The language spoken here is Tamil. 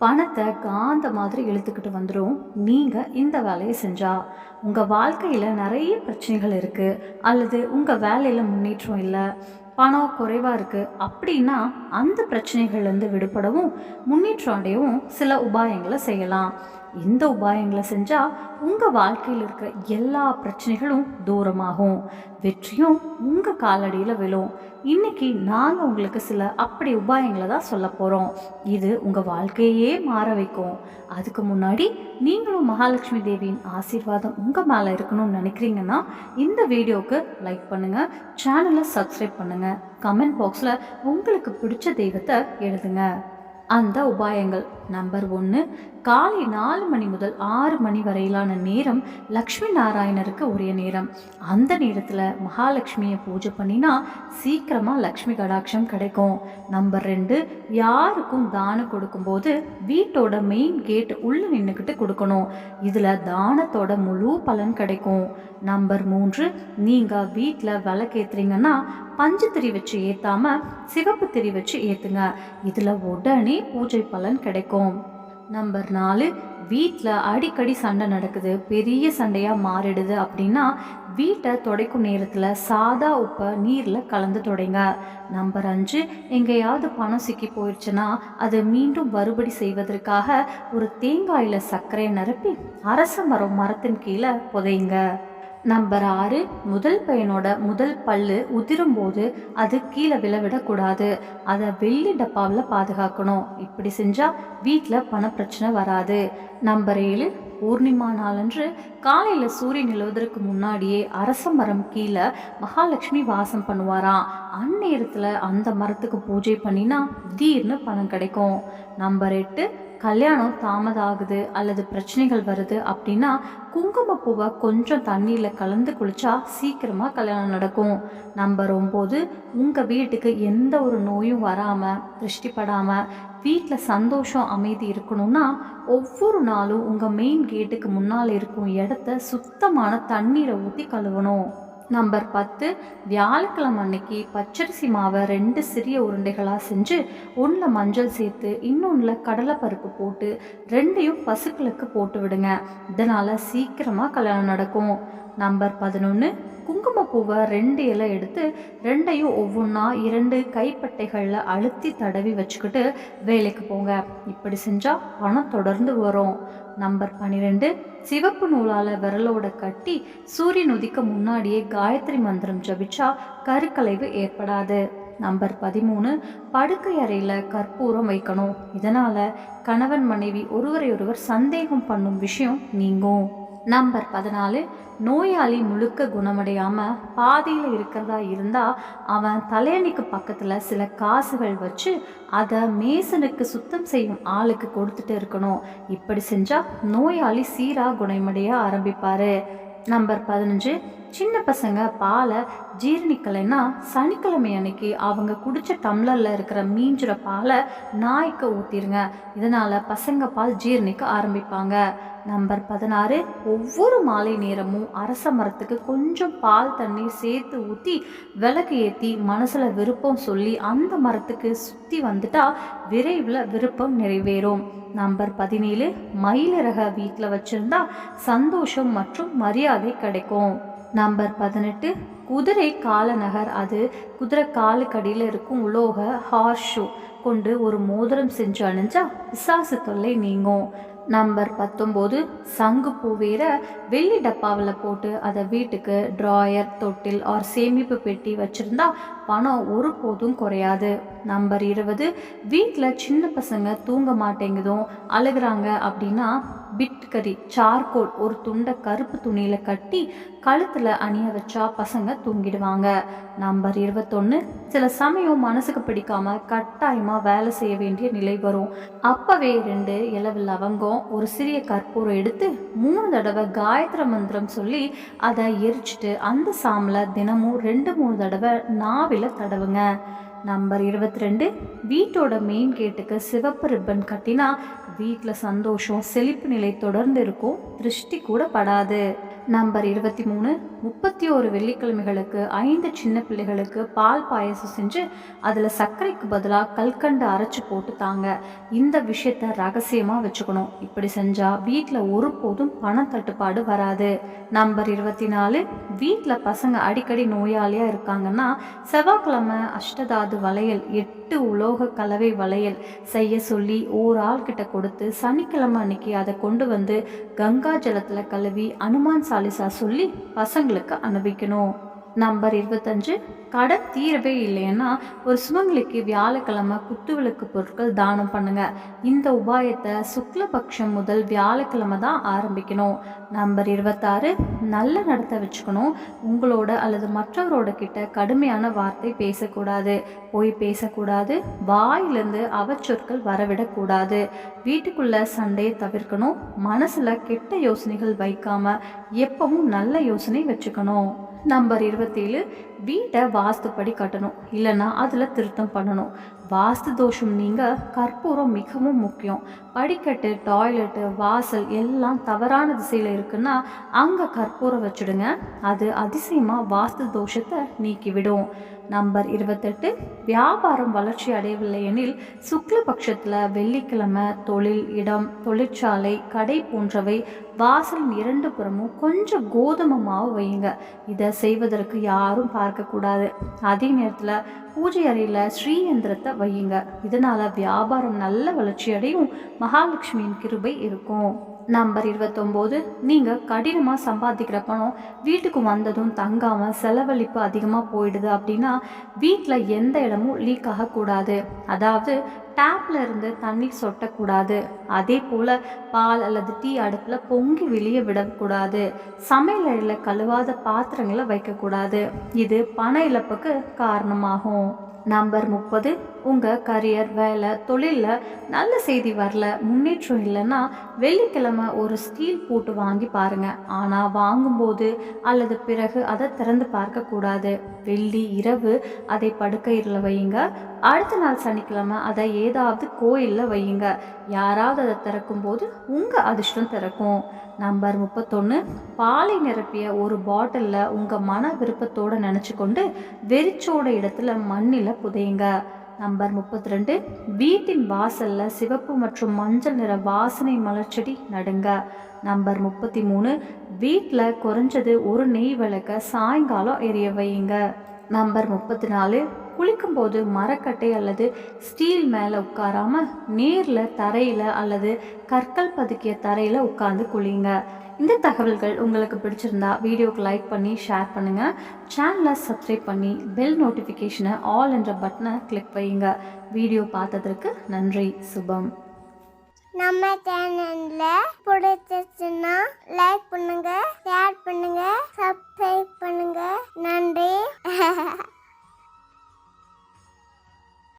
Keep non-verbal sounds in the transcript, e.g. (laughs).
பணத்தை காந்த மாதிரி இழுத்துக்கிட்டு வந்துடும் நீங்கள் இந்த வேலையை செஞ்சால் உங்கள் வாழ்க்கையில் நிறைய பிரச்சனைகள் இருக்குது அல்லது உங்கள் வேலையில் முன்னேற்றம் இல்லை பணம் குறைவாக இருக்குது அப்படின்னா அந்த பிரச்சனைகள்லேருந்து விடுபடவும் முன்னேற்றம் அடையவும் சில உபாயங்களை செய்யலாம். இந்த உபாயங்களை செஞ்சால் உங்கள் வாழ்க்கையில் இருக்கிற எல்லா பிரச்சனைகளும் தூரமாகும். வெற்றியும் உங்கள் காலடியில் விழும். இன்னைக்கு நாங்கள் உங்களுக்கு சில அப்படி உபாயங்களை தான் சொல்ல போகிறோம் இது உங்கள் வாழ்க்கையே மாற வைக்கும். அதுக்கு முன்னாடி நீங்களும் மகாலட்சுமி தேவியின் ஆசீர்வாதம் உங்கள் மேலே இருக்கணும்னு நினைக்கிறீங்கன்னா இந்த வீடியோவுக்கு லைக் பண்ணுங்கள் சேனலை சப்ஸ்கிரைப் பண்ணுங்கள் கமெண்ட் பாக்ஸில் உங்களுக்கு பிடிச்ச தெய்வத்தை எழுதுங்க. அந்த உபாயங்கள் நம்பர் ஒன்று காலை நாலு மணி முதல் ஆறு மணி வரையிலான நேரம் லக்ஷ்மி நாராயணருக்கு உரிய நேரம். அந்த நேரத்தில் மகாலட்சுமியை பூஜை பண்ணினா சீக்கிரமாக லக்ஷ்மி கடாட்சம் கிடைக்கும். நம்பர் ரெண்டு யாருக்கும் தானம் கொடுக்கும்போது வீட்டோட மெயின் கேட் உள்ளே நின்றுக்கிட்டு கொடுக்கணும். இதில் தானத்தோட முழு பலன் கிடைக்கும். நம்பர் மூன்று நீங்கள் வீட்டில் விளக்கேற்றுறீங்கன்னா பஞ்சு திரி வச்சு ஏற்றாமல் சிவப்பு திரி வச்சு ஏற்றுங்க இதில் உடனே பூஜை பலன் கிடைக்கும். நம்பர் நாலு வீட்டில் அடிக்கடி சண்டை நடக்குது பெரிய சண்டையாக மாறிடுது அப்படின்னா வீட்டை துடைக்கும் நேரத்தில் சாதா உப்பை நீரில் கலந்து துடைங்க. நம்பர் அஞ்சு எங்கேயாவது பணம் சிக்கி போயிடுச்சுன்னா அதை மீண்டும் மறுபடி செய்வதற்காக ஒரு தேங்காயில் சர்க்கரையை நிரப்பி அரச மரம் மரத்தின் கீழே புதையுங்க நம்பர் ஆறு முதல் பையனோட முதல் பல்லு உதிரும் போது அது கீழே விழவிடக்கூடாது. அதை வெள்ளி டப்பாவில் பாதுகாக்கணும். இப்படி செஞ்சால் வீட்டில் பண பிரச்சனை வராது. நம்பர் ஏழு பூர்ணிமா நாளன்று காலையில் சூரியன் நிலவுவதற்கு முன்னாடியே அரச மரம் கீழே மகாலட்சுமி வாசம் பண்ணுவாராம். அந்நேரத்தில் அந்த மரத்துக்கு பூஜை பண்ணினா திடீர்னு பணம் கிடைக்கும். நம்பர் எட்டு கல்யாணம் தாமதாகுது அல்லது பிரச்சனைகள் வருது அப்படின்னா குங்குமப்பூவை கொஞ்சம் தண்ணியில் கலந்து குளிச்சா சீக்கிரமாக கல்யாணம் நடக்கும். நம்பர் ஒம்பது உங்கள் வீட்டுக்கு எந்த ஒரு நோயும் வராமல் திருஷ்டிப்படாமல் வீட்டில் சந்தோஷம் அமைதி இருக்கணும்னா ஒவ்வொரு நாளும் உங்கள் மெயின் கேட்டுக்கு முன்னால் இருக்கும் இடத்த சுத்தமான தண்ணீரை ஊற்றி கழுவணும். நம்பர் பத்து வியாழக்கிழமை அன்னைக்கு பச்சரிசி மாவை ரெண்டு சிறிய உருண்டைகளாக செஞ்சு ஒன்றில் மஞ்சள் சேர்த்து இன்னொன்றில் கடலைப்பருப்பு போட்டு ரெண்டையும் பசுக்களுக்கு போட்டு விடுங்க. இதனால் சீக்கிரமாக கல்யாணம் நடக்கும். நம்பர் பதினொன்று குங்குமப்பூவை ரெண்டு இலை எடுத்து ரெண்டையும் ஒவ்வொன்றா இரண்டு கைப்பட்டைகளில் அழுத்தி தடவி வச்சுக்கிட்டு வேலைக்கு போங்க. இப்படி செஞ்சால் பணம் தொடர்ந்து வரும். நம்பர் பன்னிரெண்டு சிவப்பு நூலால் விரலோட கட்டி சூரியன் உதிக்க முன்னாடியே காயத்ரி மந்திரம் ஜபிச்சா கருக்கலைவு ஏற்படாது. நம்பர் பதிமூணு படுக்கை அறையில் கற்பூரம் வைக்கணும். இதனால் கணவன் மனைவி ஒருவரை ஒருவர் சந்தேகம் பண்ணும் விஷயம் நீங்கும். நம்பர் பதினாலு நோயாளி முழுக்க குணமடையாமல் பாதியில் இருக்கிறதா இருந்தால் அவன் தலையணிக்கு பக்கத்தில் சில காசுகள் வச்சு அதை மேசனுக்கு சுத்தம் செய்யும் ஆளுக்கு கொடுத்துட்டு இருக்கணும். இப்படி செஞ்சால் நோயாளி சீராக குணமடைய ஆரம்பிப்பார். நம்பர் பதினஞ்சு சின்ன பசங்க பாலை ஜீரணிக்கலைன்னா சனிக்கிழமை அன்னைக்கு அவங்க குடிச்ச டம்ளரில் இருக்கிற மீஞ்சுற பாலை நாய்க்கு ஊற்றிடுங்க இதனால் பசங்க பால் ஜீரணிக்க ஆரம்பிப்பாங்க. நம்பர் பதினாறு ஒவ்வொரு மாலை நேரமும் அரச மரத்துக்கு கொஞ்சம் பால் தண்ணி சேர்த்து ஊற்றி விளக்கு ஏற்றி மனசில் விருப்பம் சொல்லி அந்த மரத்துக்கு சுற்றி வந்துட்டா விரைவில் விருப்பம் நிறைவேறும். நம்பர் பதினேழு மயிலிறக வீட்டில் வச்சுருந்தா சந்தோஷம் மற்றும் மரியாதை கிடைக்கும். நம்பர் பதினெட்டு. குதிரை காலநகர் அது. குதிரை காலுக்கடியில் இருக்கும் உலோக ஹார்ஸ் ஷூ கொண்டு ஒரு மோதிரம் செஞ்சு அணிஞ்சா விசாசு தொல்லை நீங்கும். நம்பர் பத்தொம்போது. சங்கு பூவீர வெள்ளி டப்பாவில் போட்டு அதை வீட்டுக்கு ட்ராயர் தொட்டில் ஆர் சேமிப்பு பெட்டி வச்சுருந்தா பணம் ஒருபோதும் குறையாது. நம்பர் இருபது. வீட்டில் சின்ன பசங்க தூங்க மாட்டேங்குதும் அழுகிறாங்க அப்படின்னா பிட்கரி சார்கோல் ஒரு துண்டை கருப்பு துணியில் கட்டி கழுத்தில் அணிய வச்சா பசங்க தூங்கிடுவாங்க. நம்பர் இருபத்தொன்று சில சமயம் மனசுக்கு பிடிக்காம கட்டாயமாக வேலை செய்ய வேண்டிய நிலை வரும். அப்போவே ரெண்டு இலவு லவங்கம் ஒரு சிறிய கற்பூரம் எடுத்து மூணு தடவை காயத்ரி மந்திரம் சொல்லி அதை எரிச்சிட்டு அந்த சாமில் தினமும் ரெண்டு மூணு தடவை நாவில் தடவுங்க. நம்பர் இருபத்தி ரெண்டு வீட்டோட மெயின் கேட்டுக்கு சிவப்பு ரிப்பன் கட்டினா வீட்டில் சந்தோஷம் செழிப்பு நிலை தொடர்ந்து இருக்கும் திருஷ்டி கூட படாது. நம்பர் இருபத்தி மூணு முப்பத்தி ஒரு வெள்ளிக்கிழமைகளுக்கு ஐந்து சின்ன பிள்ளைகளுக்கு பால் பாயசம் செஞ்சு அதில் சர்க்கரைக்கு பதிலாக கல்கண்டு அரைச்சி போட்டு தாங்க. இந்த விஷயத்த ரகசியமாக வச்சுக்கணும். இப்படி செஞ்சால் வீட்டில் ஒருபோதும் பணத்தட்டுப்பாடு வராது. நம்பர் இருபத்தி நாலு வீட்டில் பசங்க அடிக்கடி நோயாளியாக இருக்காங்கன்னா செவ்வாய்க்கிழமை அஷ்டதாது வளையல் எட்டு உலோக கலவை வளையல் செய்ய சொல்லி ஓர் ஆள் கிட்ட கொடுத்து சனிக்கிழமை அன்னைக்கு அதை கொண்டு வந்து கங்கா ஜலத்தில் கழுவி அனுமான் சாலிசா சொல்லி பசங்களுக்கு அனுபவிக்கணும் நம்பர் இருபத்தஞ்சு. கடன் தீரவே இல்லைன்னா ஒரு சுமங்களுக்கு வியாழக்கிழமை குத்துவிளக்கு பொருட்கள் தானம் பண்ணுங்க. இந்த உபாயத்தை சுக்லபக்ஷம் முதல் வியாழக்கிழமை தான் ஆரம்பிக்கணும். நம்பர் இருபத்தாறு. நல்ல நடத்த வச்சுக்கணும். உங்களோட அல்லது மற்றவரோட கிட்ட கடுமையான வார்த்தை பேசக்கூடாது. போய் பேசக்கூடாது. வாயிலிருந்து அவச்சொற்கள் வரவிடக்கூடாது. வீட்டுக்குள்ள சண்டையை தவிர்க்கணும். மனசுல கெட்ட யோசனைகள் வைக்காம எப்பவும் நல்ல யோசனை வச்சுக்கணும். நம்பர் இருபத்தேழு வீட்டை வாஸ்துப்படி கட்டணும் இல்லைன்னா அதில் திருத்தம் பண்ணணும். வாஸ்து தோஷம் நீங்கள் கற்பூரம் மிகவும் முக்கியம். படிக்கட்டு டாய்லெட்டு வாசல் எல்லாம் தவறான திசையில் இருக்குன்னா அங்கே கற்பூரம் வச்சுடுங்க. அது அதிசயமாக வாஸ்து தோஷத்தை நீக்கிவிடும். நம்பர் இருபத்தெட்டு வியாபாரம் வளர்ச்சி அடையவில்லை எனில் சுக்லபட்சத்தில் வெள்ளிக்கிழமை தொழில் இடம் தொழிற்சாலை கடை போன்றவை வாசல் இரண்டு புறமும் கொஞ்சம் கோதுமை மாவு வையுங்க. இதை செய்வதற்கு யாரும் பார்க்கக்கூடாது. அதே நேரத்தில் பூஜை அறையில் ஸ்ரீயந்திரத்தை வையுங்க. இதனால் வியாபாரம் நல்ல வளர்ச்சி அடையும் மகாலட்சுமியின் கிருபை இருக்கும். நம்பர் இருபத்தொம்போது நீங்கள் கடினமாக சம்பாதிக்கிற பணம் வீட்டுக்கு வந்ததும் தங்காமல் செலவழிப்பு அதிகமாக போயிடுது அப்படின்னா வீட்டில் எந்த இடமும் லீக் ஆகக்கூடாது. அதாவது டேப்பில் இருந்து தண்ணீர் சொட்டக்கூடாது. அதே போல் பால் அல்லது டீ அடுப்பில் பொங்கி வெளியே விடக்கூடாது. சமையல் அறையில் கழுவாத பாத்திரங்களை வைக்கக்கூடாது. இது பண இழப்புக்கு காரணமாகும். நம்பர் முப்பது உங்கள் கரியர் வேலை தொழிலில் நல்ல செய்தி வரல முன்னேற்றம் இல்லைன்னா வெள்ளிக்கிழமை ஒரு ஸ்டீல் போட்டு வாங்கி பாருங்கள் ஆனால் வாங்கும்போது அல்லது பிறகு அதை திறந்து பார்க்கக்கூடாது. வெள்ளி இரவு அதை படுக்கையில் வையுங்க. அடுத்த நாள் சனிக்கிழமை அதை ஏதாவது கோயிலில் வையுங்க. யாராவது அதை திறக்கும்போது உங்கள் அதிர்ஷ்டம் திறக்கும். நம்பர் முப்பத்தொன்று பாலை நிரப்பிய ஒரு பாட்டிலில் உங்கள் மன விருப்பத்தோடு நினச்சி கொண்டு வெறிச்சோட இடத்துல மண்ணில் புதையுங்க. நம்பர் முப்பத்தி ரெண்டு வீட்டின் வாசலில் சிவப்பு மற்றும் மஞ்சள் நிற வாசனை மலர்ச்செடி நடுங்க. நம்பர் முப்பத்தி மூணு வீட்டில் குறைஞ்சது ஒரு நெய் விளக்க சாயங்காலம் எரிய வையுங்க. நம்பர் முப்பத்தி நாலு குளிக்கும்போது மரக்கட்டை அல்லது ஸ்டீல் மேலே உட்காராம நேரில் தரையில் அல்லது கற்கள் பதுக்கிய தரையில் உட்காந்து குளிங்க இந்த தகவல்கள் உங்களுக்கு பிடிச்சிருந்தா வீடியோக்கு லைக் பண்ணி ஷேர் பண்ணுங்கள் சேனலை சப்ஸ்கிரைப் பண்ணி பெல் நோட்டிஃபிகேஷனை ஆல் என்ற பட்டனை கிளிக் வையுங்க. வீடியோ பார்த்ததற்கு நன்றி. சுபம். நம்ம சேனல்ல பிடிச்சிருச்சுன்னா லைக் பண்ணுங்க ஷேர் பண்ணுங்க சப்ஸ்கிரைப் பண்ணுங்க. நன்றி. (laughs)